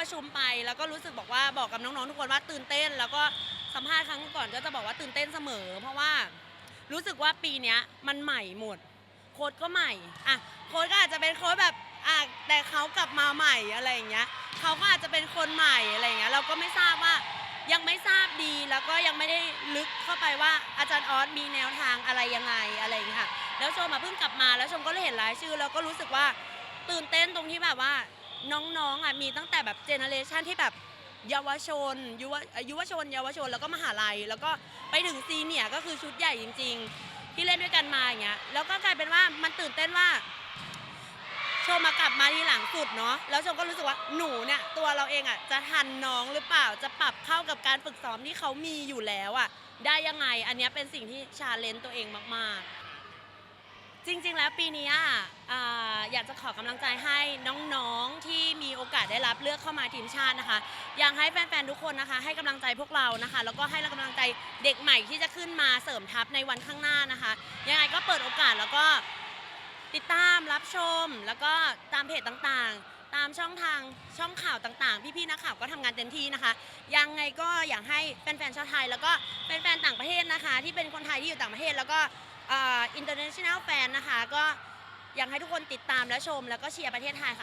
ประชุมไป แล้วก็รู้สึกบอกว่าบอกกับน้องๆทุกคนว่าตื่นเต้น แล้วก็สัมภาษณ์ครั้งก่อนก็จะบอกว่าตื่นเต้นเสมอ เพราะว่ารู้สึกว่าปีเนี้ยมันใหม่หมด โค้ดก็ใหม่อะโค้ดก็อาจจะเป็นโค้ดแบบอะแต่เขากลับมาใหม่อะไรอย่างเงี้ยเขาก็อาจจะเป็นคนใหม่อะไรอย่างเงี้ยเราก็ไม่ทราบว่ายังไม่ทราบดีแล้วก็ยังไม่ได้ลึกเข้าไปว่าอาจารย์ออสมีแนวทางอะไรยังไงอะไรอย่างเงี้ยค่ะแล้วชมมาเพิ่งกลับมาแล้วชมก็เลยเห็นรายชื่อ แล้วก็รู้สึกว่าตื่นเต้นตรงที่แบบว่า น้องๆอะมีตั้งแต่แบบเจเนอเรชันที่แบบเยาวชนยุวยุวชน เยาวชนแล้วก็มหาลัย แล้วก็ไปถึงซีเนียร์ก็คือชุดใหญ่จริง ๆ ที่เล่นด้วยกันมาอย่างเงี้ยแล้วก็กลายเป็นว่ามันตื่นเต้นว่าชมมากลับมาทีหลังสุดเนาะแล้วชมก็รู้สึกว่าหนูเนี่ยตัวเราเองอะจะทันน้องหรือเปล่าจะปรับเข้ากับการฝึกซ้อมที่เขามีอยู่แล้วอะได้ยังไงอันนี้เป็นสิ่งที่ชาเลนจ์ตัวเองมากๆ จริงๆ แล้วปีนี้อะอ่าอยากจะขอกำลังใจให้น้องๆ ที่มีโอกาสได้รับเลือกเข้ามาทีมชาตินะคะ อยากให้แฟนๆ ทุกคนนะคะ ให้กำลังใจพวกเรานะคะ แล้วก็ให้กำลังใจเด็กใหม่ที่จะขึ้นมาเสริมทัพในวันข้างหน้านะคะ ยังไงก็เปิดโอกาสแล้วก็ติดตามรับชม แล้วก็ตามเพจต่างๆ ตามช่องทางช่องข่าวต่างๆ พี่ๆ นักข่าวก็ทำงานเต็มที่นะคะ ยังไงก็อยากให้แฟนๆ ชาวไทย แล้วก็แฟนๆ ต่างประเทศนะคะ ที่เป็นคนไทยที่อยู่ต่างประเทศแล้วก็ อินเตอร์เนชั่นแนลแฟนนะคะ ก็อยากให้ทุกคนติดตามและชม แล้วก็เชียร์ประเทศไทยค่ะ